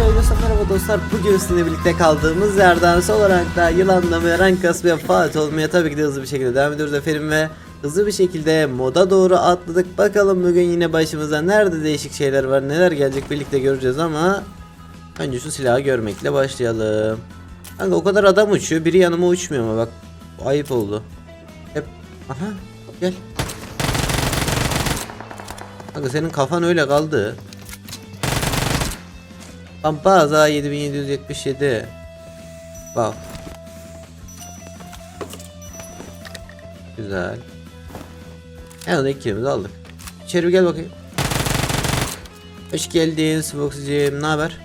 Arkadaşlar merhaba dostlar. Bugün sizinle birlikte kaldığımız yerden son olarak da yılanlamaya, rank kasmaya, Fatih olmaya tabii ki de hızlı bir şekilde devam ediyoruz efendim ve hızlı bir şekilde moda doğru atladık. Bakalım bugün yine başımıza nerede değişik şeyler var, neler gelecek birlikte göreceğiz ama önce şu silahı görmekle başlayalım. Kanka o kadar adam uçuyor, biri yanıma uçmuyor ama bak ayıp oldu. Hep aha gel. Kanka senin kafan öyle kaldı. Pampaza 7777. Wow. Güzel. En azından ikimizi aldık. İçeri gel bakayım. Hoş geldin Svoxy'cim. Ne haber?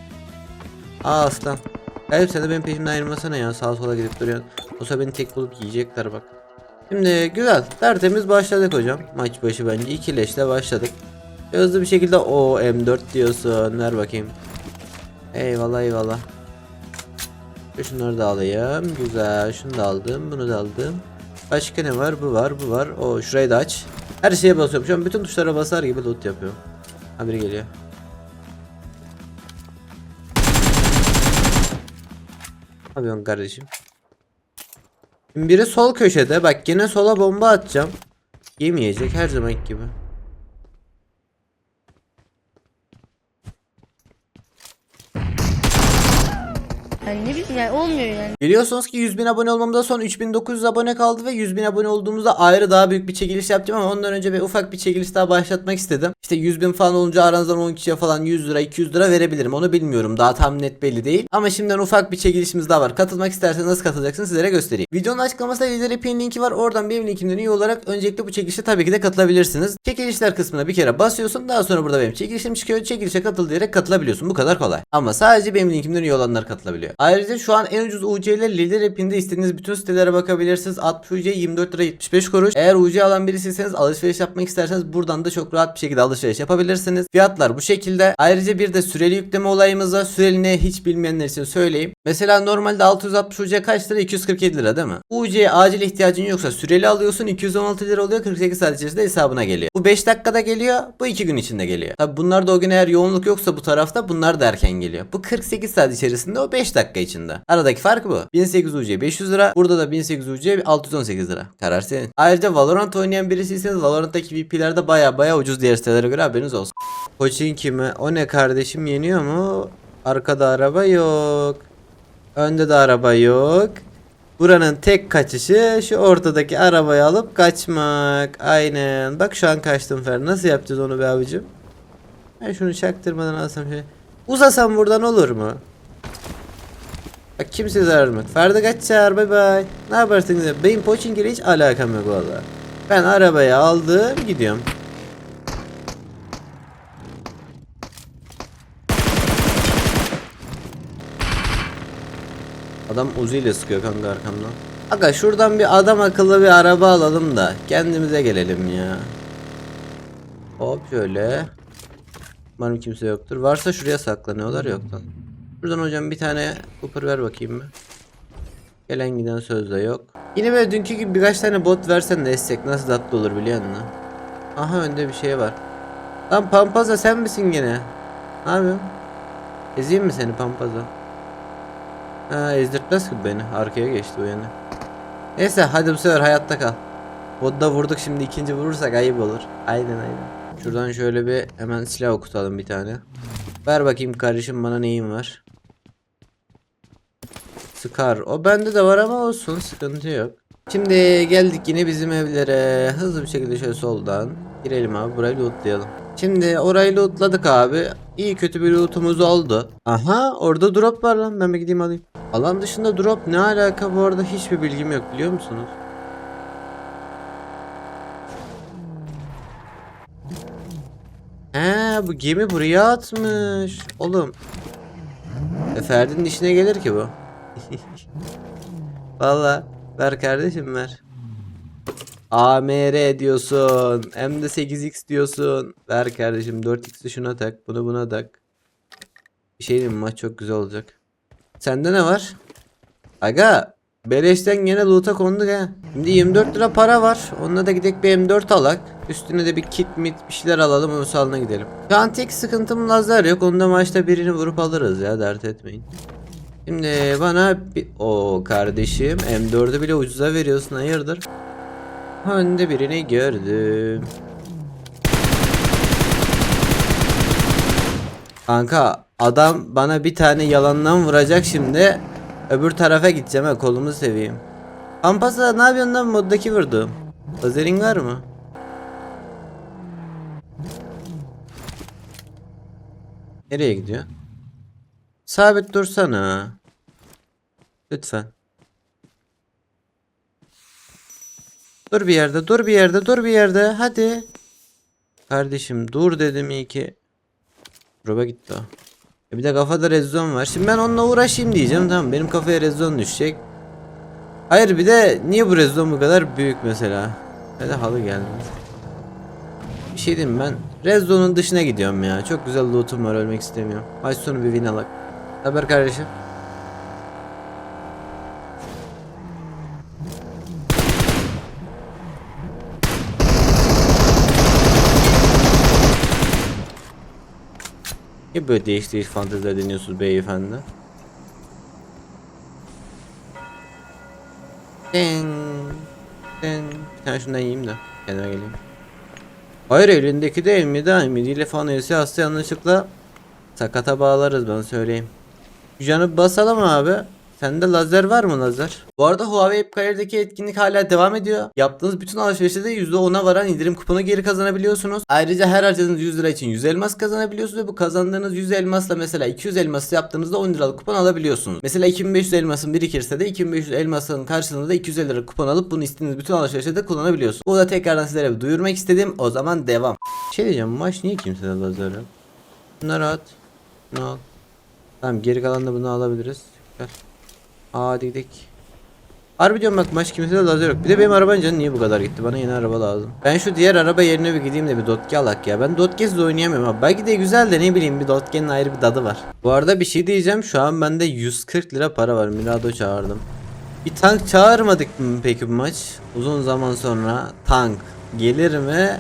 Aa aslan. Galip sen de benim peşimden ayrılmasana ya. Sağa sola gidip duruyorsun. Olsa beni tek bulup yiyecekler bak. Şimdi güzel. Tertemiz başladık hocam. Maç başı bence. iki leşle başladık. Hızlı bir şekilde o M4 diyorsun. Ver bakayım. Eyvallah eyvallah. Şunları da alayım. Güzel. Şunu da aldım. Bunu da aldım. Başka ne var? Bu var. Bu var. O şurayı da aç. Her şeye basıyorum. Şu an bütün tuşlara basar gibi loot yapıyorum. Ha biri geliyor. Ne yapıyorsun kardeşim? Şimdi biri sol köşede. Bak yine sola bomba atacağım. Yemeyecek her zamanki gibi. Yani ne bileyim yani olmuyor yani. Biliyorsunuz ki 100 bin abone olmamda son 3900 abone kaldı ve 100 bin abone olduğumuzda ayrı daha büyük bir çekiliş yapacağım ama ondan önce bir ufak bir çekiliş daha başlatmak istedim. İşte 100 bin falan olunca aranızdan 10 kişiye falan 100 lira 200 lira verebilirim onu bilmiyorum daha tam net belli değil. Ama şimdiden ufak bir çekilişimiz daha var. Katılmak isterseniz nasıl katılacaksınız sizlere göstereyim. Videonun açıklamasında Lider Epey'in linki var oradan benim linkimden üye olarak öncelikle bu çekilişe tabii ki de katılabilirsiniz. Çekilişler kısmına bir kere basıyorsun daha sonra burada benim çekilişim çıkıyor çekilişe katıl diyerek katılabiliyorsun bu kadar kolay. Ama sadece benim linkimden üye olanlar katılabiliyor. Ayrıca şu an en ucuz UC ile Lider App'inde istediğiniz bütün sitelere bakabilirsiniz. 60 UC 24 lira 75 kuruş. Eğer UC alan birisiyseniz alışveriş yapmak isterseniz buradan da çok rahat bir şekilde alışveriş yapabilirsiniz. Fiyatlar bu şekilde. Ayrıca bir de süreli yükleme olayımız var. Süreli ne hiç bilmeyenler için söyleyeyim. Mesela normalde 660 UC kaç lira? 247 lira değil mi? UC'ye acil ihtiyacın yoksa süreli alıyorsun 216 lira oluyor 48 saat içerisinde hesabına geliyor. Bu 5 dakikada geliyor bu 2 gün içinde geliyor. Tabi bunlar da o gün eğer yoğunluk yoksa bu tarafta bunlar da erken geliyor. Bu 48 saat içerisinde o 5 dakika içinde. Aradaki fark bu. 1800 UC 500 lira. Burada da 1800 UC 618 lira. Karar senin. Ayrıca Valorant oynayan birisiyseniz Valorant'taki VP'ler de baya baya ucuz diğer sitelere göre haberiniz olsun. Koçin kimi? O ne kardeşim yeniyor mu? Arkada araba yok. Önde de araba yok. Buranın tek kaçışı şu ortadaki arabayı alıp kaçmak. Aynen. Bak şu an kaçtım Fer. Nasıl yapacağız onu be abicim? Ben şunu çaktırmadan alsam şey. Uzasam buradan olur mu? Bak kimse zarar vermek. Ferdi kaçar bay bay. Ne yaparsınız ya? Benim poaching ile hiç alakam yok valla. Ben arabayı aldım gidiyorum. Adam Uzi ile sıkıyor kanka arkamdan. Aga şuradan bir adam akıllı bir araba alalım da kendimize gelelim ya. Hop şöyle. Umarım kimse yoktur. Varsa şuraya saklanıyorlar yoktan. Buradan hocam bir tane Cooper ver bakayım mı? Gelen giden sözde yok. Yine böyle dünkü gibi birkaç tane bot versen de essek nasıl tatlı olur biliyor musun? Aha önde bir şey var. Lan Pampaza sen misin gene? Ne? Ezeyim mi seni Pampaza? Ha ezdirtmez ki beni. Arkaya geçti o yana. Neyse hadi bu sefer hayatta kal. Bodda vurduk şimdi ikinci vurursak ayıp olur. Aynen aynen. Şuradan şöyle bir hemen silah okutalım bir tane. Ver bakayım kardeşim bana neyin var. Scar. O bende de var ama olsun sıkıntı yok. Şimdi geldik yine bizim evlere. Hızlı bir şekilde şöyle soldan girelim abi burayı lootlayalım. Şimdi orayı lootladık abi. İyi kötü bir lootumuz oldu. Aha orada drop var lan ben bir gideyim alayım. Alan dışında drop ne alaka bu arada hiçbir bilgim yok biliyor musunuz? He bu gemi buraya atmış. Oğlum. E Ferdi'nin işine gelir ki bu. Valla ver kardeşim ver. AMR diyorsun. Hem de 8x diyorsun. Ver kardeşim 4x'i şuna tak. Bunu buna tak. Bir şey diyeyim maç çok güzel olacak. Sende ne var? Aga Beleşten gene loot'a konduk ha. Şimdi 24 lira para var. Onunla da gidek bir M4 alak. Üstüne de bir kit mit bir şeyler alalım onun salına gidelim. Şu an tek sıkıntım lazer yok. Onu da maçta birini vurup alırız ya dert etmeyin. Şimdi bana bir... o kardeşim M4'ü bile ucuza veriyorsun hayırdır? Önde birini gördüm. Kanka adam bana bir tane yalandan vuracak şimdi. Öbür tarafa gideceğim ha kolumu seveyim. Pampasa ne yapıyorsun lan moddaki vurdum. Lazerin var mı? Nereye gidiyor? Sabit dursana. Lütfen. Dur bir yerde, dur bir yerde, dur bir yerde. Hadi. Kardeşim dur dedim iyi ki. Roba gitti o. E bir de kafada rezon var. Şimdi ben onunla uğraşayım diyeceğim. Tamam benim kafaya rezon düşecek. Hayır bir de niye bu rezon bu kadar büyük mesela? Hadi halı geldi. Bir şey diyeyim ben Rezon'un dışına gidiyorum ya. Çok güzel lootum var ölmek istemiyorum. Maç sonu bir win alak. Haber kardeşim. Niye böyle değiş değiş fanteziler deniyorsunuz beyefendi? Ding, ding. Bir tane şundan yiyeyim de kendime geleyim. Hayır elindeki değil mi de midiyle falan esi hasta yanlışlıkla sakata bağlarız ben söyleyeyim. Canı basalım abi. Sende lazer var mı lazer? Bu arada Huawei App etkinlik hala devam ediyor. Yaptığınız bütün alışverişte de %10'a varan indirim kuponu geri kazanabiliyorsunuz. Ayrıca her harcadığınız 100 lira için 100 elmas kazanabiliyorsunuz ve bu kazandığınız 100 elmasla mesela 200 elmas yaptığınızda 10 liralık kupon alabiliyorsunuz. Mesela 2500 elmasın birikirse de 2500 elmasın karşılığında da 250 lira kupon alıp bunu istediğiniz bütün alışverişte de kullanabiliyorsunuz. Bu da tekrardan sizlere bir duyurmak istedim. O zaman devam. Şey diyeceğim maç niye kimsede lazer yok? Bunları at. Bunu al. Tamam geri kalan da bunu alabiliriz. Gel. Hadi gidelim. Harbi diyorum bak maç kimsede lazer yok. Bir de benim arabanın canı niye bu kadar gitti? Bana yeni araba lazım. Ben şu diğer araba yerine bir gideyim de bir dotke alak ya. Ben dotkesiz oynayamıyorum abi. Belki de güzel de ne bileyim bir dotkenin ayrı bir tadı var. Bu arada bir şey diyeceğim. Şu an bende 140 lira para var. Mirado çağırdım. Bir tank çağırmadık mı peki bu maç? Uzun zaman sonra tank gelir mi?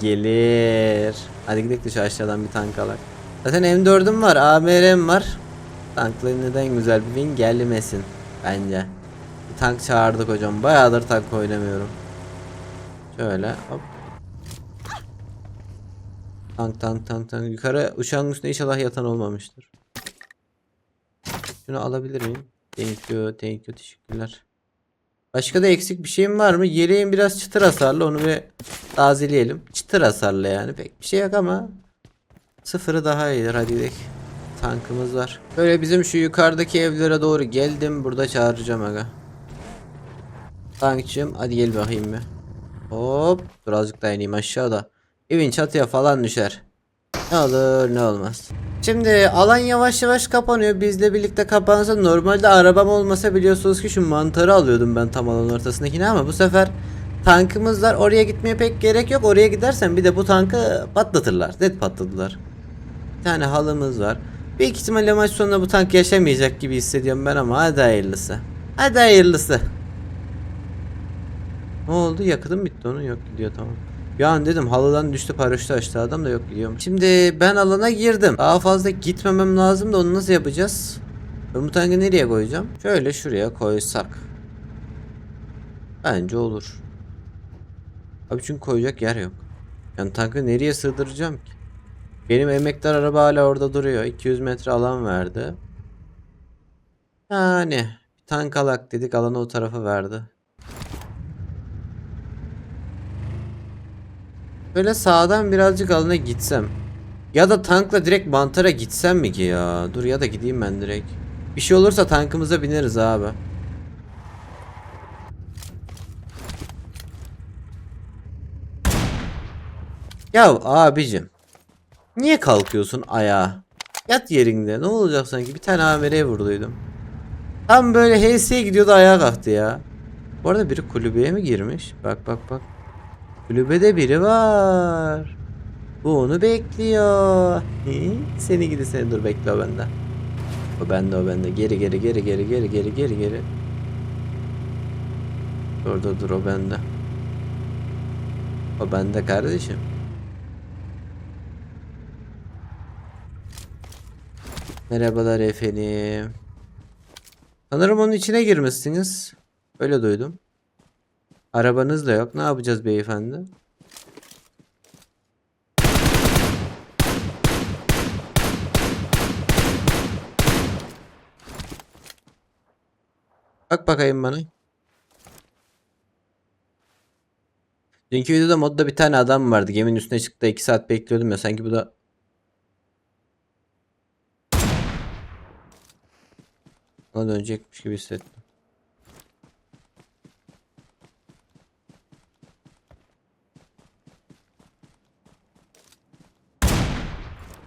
Gelir. Hadi gidelim de şu aşağıdan bir tank alak. Zaten M4'üm var, AMR'm var. Tankların neden güzel bir win gelmesin bence. Bir tank çağırdık hocam. Bayağıdır tank oynamıyorum. Şöyle hop. Tank tank tank tank. Yukarı uçağın üstünde inşallah yatan olmamıştır. Şunu alabilir miyim? Thank you, thank you, teşekkürler. Başka da eksik bir şeyim var mı? Yeleğim biraz çıtır hasarlı. Onu bir tazeleyelim. Çıtır hasarlı yani. Pek bir şey yok ama sıfırı daha iyidir. Hadi gidelim. Tankımız var. Böyle bizim şu yukarıdaki evlere doğru geldim. Burada çağıracağım aga. Tankçım hadi gel bakayım bir. Hop. Birazcık daha ineyim aşağıda. Evin çatıya falan düşer. Ne olur ne olmaz. Şimdi alan yavaş yavaş kapanıyor. Bizle birlikte kapansa normalde arabam olmasa biliyorsunuz ki şu mantarı alıyordum ben tam alanın ortasındakini ama bu sefer tankımız var. Oraya gitmeye pek gerek yok. Oraya gidersen bir de bu tankı patlatırlar. Net patladılar. Bir tane halımız var. Büyük ihtimalle maç sonunda bu tank yaşamayacak gibi hissediyorum ben ama hadi hayırlısı. Hadi hayırlısı. Ne oldu? Yakıtım bitti onun yok gidiyor tamam. Bir an dedim halıdan düştü paraşütü açtı adam da yok gidiyorum. Şimdi ben alana girdim. Daha fazla gitmemem lazım da onu nasıl yapacağız? Ben bu tankı nereye koyacağım? Şöyle şuraya koysak. Bence olur. Abi çünkü koyacak yer yok. Yani tankı nereye sığdıracağım ki? Benim emektar araba hala orada duruyor. 200 metre alan verdi. Yani bir tank alak dedik alanı o tarafa verdi. Böyle sağdan birazcık alana gitsem. Ya da tankla direkt mantara gitsem mi ki ya? Dur ya da gideyim ben direkt. Bir şey olursa tankımıza bineriz abi. Ya abicim. Niye kalkıyorsun ayağa? Yat yerinde. Ne olacak sanki? Bir tane amireye vurduydum. Tam böyle HS'ye gidiyordu ayağa kalktı ya. Bu arada biri kulübeye mi girmiş? Bak bak bak. Kulübede biri var. Bu onu bekliyor. Seni gidi seni dur bekle o bende. O bende o bende. Geri geri geri geri geri geri geri geri. Orada dur o bende. O bende kardeşim. Merhabalar efendim. Sanırım onun içine girmişsiniz. Öyle duydum. Arabanız da yok. Ne yapacağız beyefendi? Bak bakayım bana. Dünkü videoda modda bir tane adam vardı. Geminin üstüne çıktı 2 saat bekliyordum ya. Sanki bu da ona dönecekmiş gibi hissettim.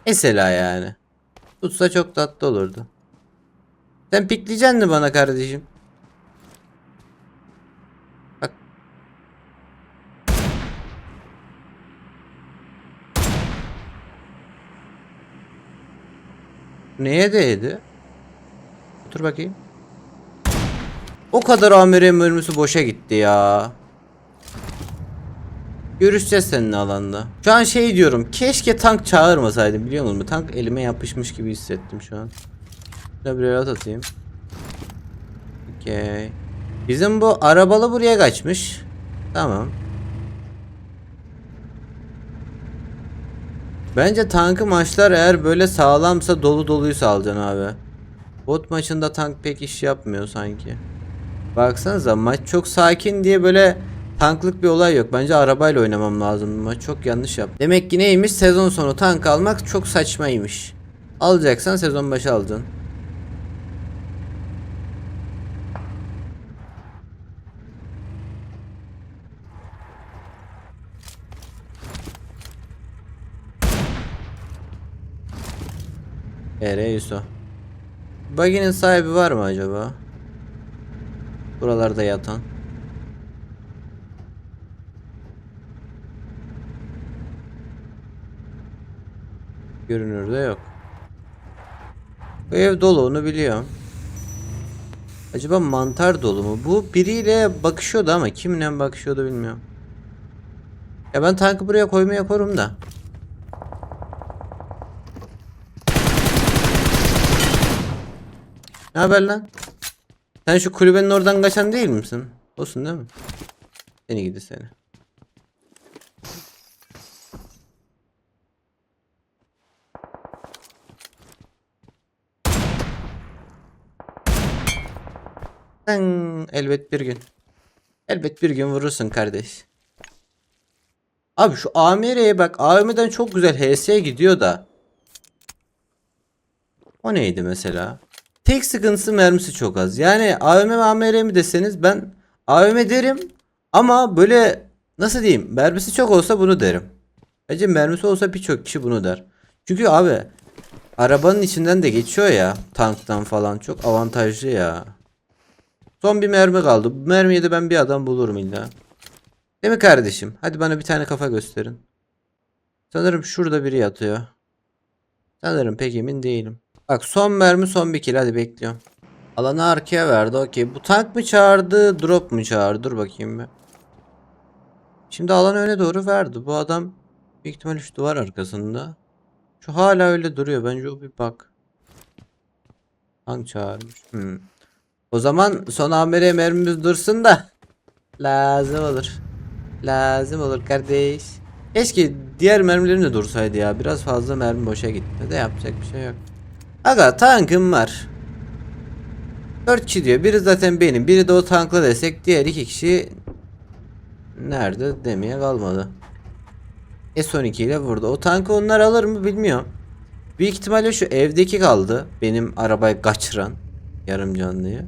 Mesela yani. Tutsa çok tatlı olurdu. Sen pikleyeceksin mi bana kardeşim? Bak. Neye değdi? Otur bakayım. O kadar amirin mermisi boşa gitti ya. Görüşeceğiz seninle alanda. Şu an şey diyorum. Keşke tank çağırmasaydım biliyor musun? Tank elime yapışmış gibi hissettim şu an. Şuna bir el atayım. Okey. Bizim bu arabalı buraya kaçmış. Tamam. Bence tankı maçlar eğer böyle sağlamsa dolu doluysa alacaksın abi. Bot maçında tank pek iş yapmıyor sanki. Baksanıza maç çok sakin diye böyle tanklık bir olay yok. Bence arabayla oynamam lazım. Maç çok yanlış yap. Demek ki neymiş? Sezon sonu tank almak çok saçmaymış. Alacaksan sezon başı alacaksın. Ere Yuso. Buggy'nin sahibi var mı acaba? Buralarda yatan. Görünürde yok. Bu ev dolu onu biliyorum. Acaba mantar dolu mu? Bu biriyle bakışıyordu ama kimle bakışıyordu bilmiyorum. Ya ben tankı buraya koymaya korum da. Ne haber lan? Sen şu kulübenin oradan kaçan değil misin? Olsun değil mi? Seni gidi seni. Sen elbet bir gün. Elbet bir gün vurursun kardeş. Abi şu AMR'ye bak. AVM'den çok güzel HS'ye gidiyor da. O neydi mesela? Tek sıkıntısı mermisi çok az. Yani AVM mi AMR mi deseniz ben AVM derim ama böyle nasıl diyeyim mermisi çok olsa bunu derim. Bence mermisi olsa birçok kişi bunu der. Çünkü abi arabanın içinden de geçiyor ya tanktan falan çok avantajlı ya. Son bir mermi kaldı. Bu mermiye de ben bir adam bulurum illa. Değil mi kardeşim? Hadi bana bir tane kafa gösterin. Sanırım şurada biri yatıyor. Sanırım pek emin değilim. Bak son mermi son bir kill hadi bekliyorum. Alanı arkaya verdi okey. Bu tank mı çağırdı drop mu çağırdı dur bakayım bir. Şimdi alanı öne doğru verdi. Bu adam büyük ihtimal şu duvar arkasında. Şu hala öyle duruyor bence o bir bak. Tank çağırmış. Hmm. O zaman son amire mermimiz dursun da. Lazım olur. Lazım olur kardeş. Keşke diğer mermilerim de dursaydı ya. Biraz fazla mermi boşa gitti de yapacak bir şey yok. Aga tankım var. 4 kişi diyor. Biri zaten benim. Biri de o tankla desek diğer iki kişi nerede demeye kalmadı. S12 ile vurdu. O tankı onlar alır mı bilmiyorum. Büyük ihtimalle şu evdeki kaldı. Benim arabayı kaçıran yarım canlıyı.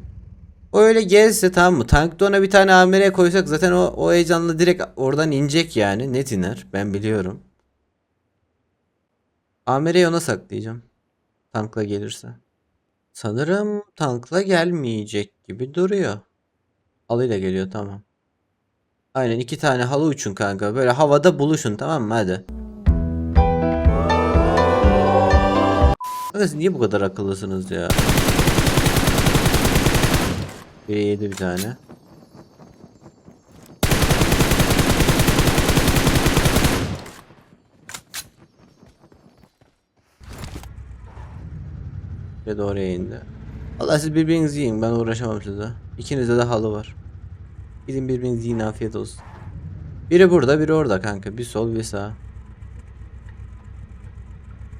O öyle gelse tamam mı? Tankta ona bir tane amire koysak zaten o, o heyecanla direkt oradan inecek yani. Net iner. Ben biliyorum. Amireyi ona saklayacağım. Tankla gelirse. Sanırım tankla gelmeyecek gibi duruyor. Halıyla geliyor tamam. Aynen iki tane halı uçun kanka. Böyle havada buluşun tamam mı hadi. Siz niye bu kadar akıllısınız ya? Biri yedi bir tane. Ve oraya indi. Allah siz birbirinizi yiyin ben uğraşamam size. İkinizde de halı var. Gidin birbirinizi yiyin afiyet olsun. Biri burada biri orada kanka. Bir sol bir sağ.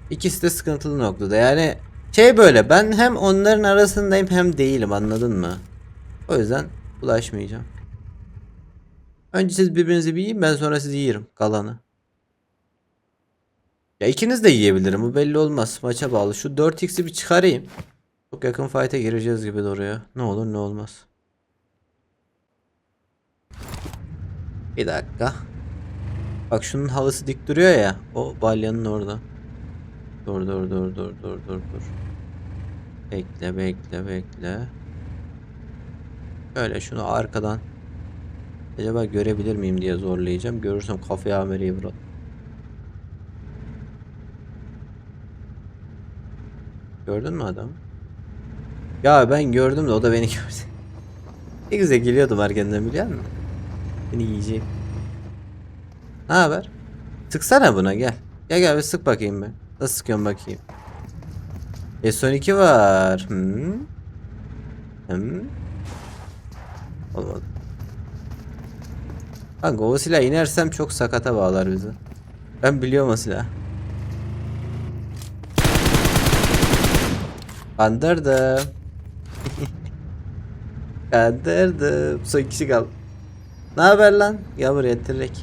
İkisi de sıkıntılı noktada. Yani şey böyle ben hem onların arasındayım hem değilim anladın mı? O yüzden bulaşmayacağım. Önce siz birbirinizi bir yiyin ben sonra sizi yerim kalanı. Ya ikiniz de yiyebilirim bu belli olmaz maça bağlı. Şu 4x'i bir çıkarayım. Çok yakın fight'e gireceğiz gibi de oraya. Ne olur ne olmaz. Bir dakika. Bak şunun halısı dik duruyor ya. O balyanın orada. Dur dur dur dur dur dur dur. Bekle bekle bekle. Şöyle şunu arkadan. Acaba görebilir miyim diye zorlayacağım. Görürsem kafaya amereyi vuralım. Gördün mü adam? Ya ben gördüm de o da beni gördü. Ne güzel geliyordum erkenden biliyor musun? Beni yiyecek. Ne haber? Sıksana buna gel. Gel gel bir sık bakayım ben. Nasıl sıkıyorum bakayım. S12 var. Hmm. Hmm. Olmadı. Kanka o silah inersem çok sakata bağlar bizi. Ben biliyorum o silah. Kandırdım. Kandırdım. Son kişi kaldı. Ne haber lan? Gel buraya direkt.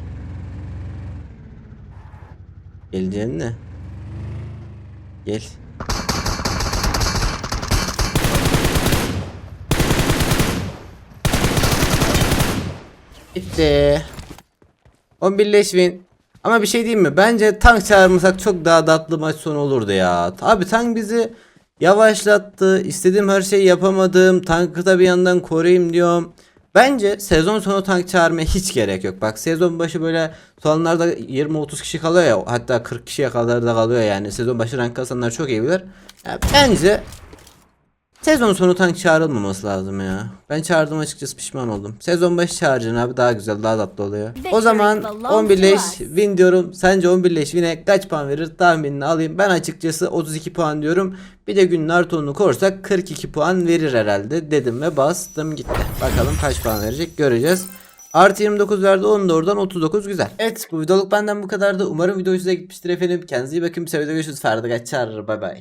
Geleceksin mi? Gel. Bitti. 11 leş win. Ama bir şey diyeyim mi? Bence tank çağırmasak çok daha tatlı maç sonu olurdu ya. Abi tank bizi yavaşlattı. İstediğim her şeyi yapamadım. Tankı da bir yandan koruyayım diyorum. Bence sezon sonu tank çağırmaya hiç gerek yok. Bak sezon başı böyle sonlarda 20-30 kişi kalıyor ya. Hatta 40 kişiye kadar da kalıyor yani. Sezon başı rank kasanlar çok iyi bilir. Ya bence Sezon sonu tank çağrılmaması lazım ya. Ben çağırdım açıkçası pişman oldum. Sezon başı çağıracaksın abi daha güzel daha tatlı oluyor. O zaman 11 leş win diyorum. Sence 11 leş win'e kaç puan verir tahminini alayım. Ben açıkçası 32 puan diyorum. Bir de gün Naruto'nu korsak 42 puan verir herhalde dedim ve bastım gitti. Bakalım kaç puan verecek göreceğiz. Artı 29 verdi onu da oradan 39 güzel. Evet bu videoluk benden bu kadardı. Umarım video size gitmiştir efendim. Kendinize iyi bakın. Bir sonraki videoda görüşürüz. Ferdi kaçar. Bay bay.